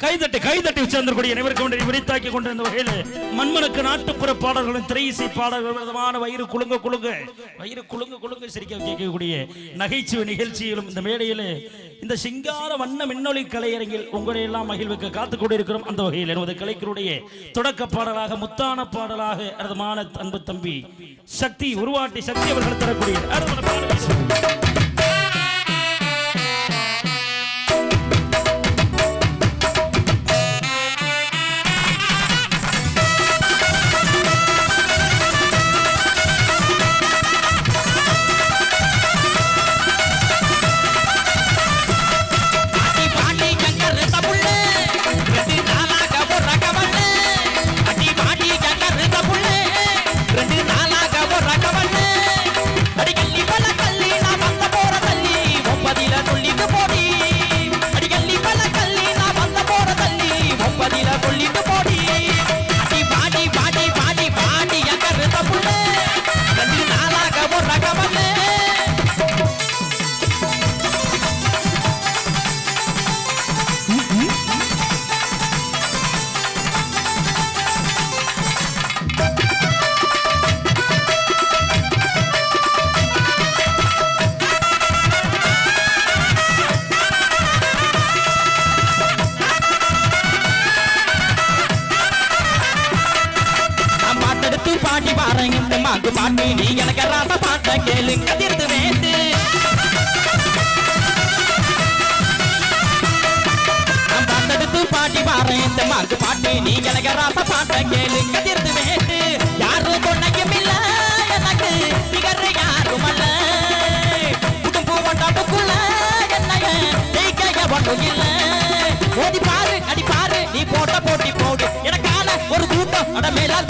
கைதட்டி கைதட்டி சேர்ந்திருக்கூடிய அனைவருக்கு ஒன்றை விரித்தாக்கி கொண்ட வகையில் மண்மனுக்கு நாட்டுப்புற பாடல்களும் திரை இசை பாடல்கள் விதமான வயிறு குலுங்க குலுங்க வயிறு குலுங்க குலுங்க சிரிக்க கேட்கக்கூடிய நகைச்சுவை நிகழ்ச்சியிலும் இந்த மேடையில் இந்த சிங்கார வண்ண மின்னொலி கலையரங்கில் உங்களை எல்லாம் மகிழ்வுக்கு காத்து கொண்டிருக்கிறோம். அந்த வகையில் எனது கலைஞருடைய தொடக்க பாடலாக முத்தான பாடலாக அற்புதமான அன்பு தம்பி சக்தி உருவாட்டி சக்தி அவர்கள் தரக்கூடிய பதில கொல்லி பாட்டு பாட்டு நீ எனக்கு ராச பாட்ட கேளு கதிர்த்து வேண்டு நான் பாட்டெடுத்து பாடி இந்த மாக்கு பாட்டு நீ எனக்கு ராச பாட்ட கேளு கதிர்த்து வேண்டு யாரு கொண்டையும் இல்ல எனக்கு நிகர் யாரும் அல்ல. குடும்பம் ஒன்றாட்டுக்குள்ள என்னைய ஜெயிக்க ஒன்றும் இல்ல. ஓடி பாரு அடி பாரு நீ போட்ட போட்டி போடு. எனக்கான ஒரு கூட்டம் அட மேலால்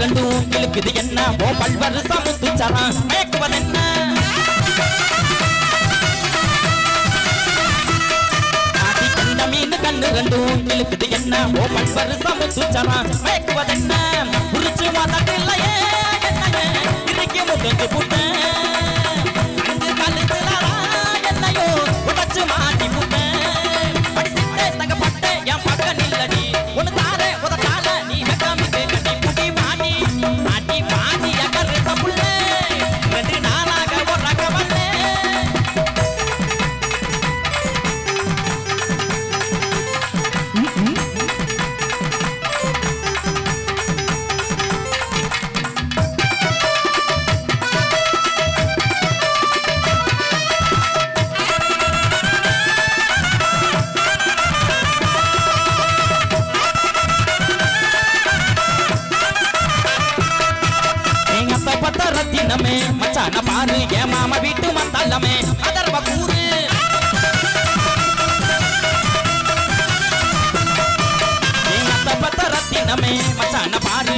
கண்டு உங்களுக்கு இது என்ன? ஓ பல்வர் சமுத்து சரம் மயக்குவதென்ன ஆட்டி கண்ட மீன் கண்ணு ரெண்டும் என்ன? ஓ பல்வர் சமுத்து சரம் மயக்குவதென்ன குறிச்சு மாதாட்டில்லையே என்னையே. இறுக்கி முட்டுக்கு புட்டேன். சன பாரு என் மாம வீட்டு மத்தல்லமே அதர்வ கூறு. எங்க பத்த ரத்தினமே மச்சான பாரு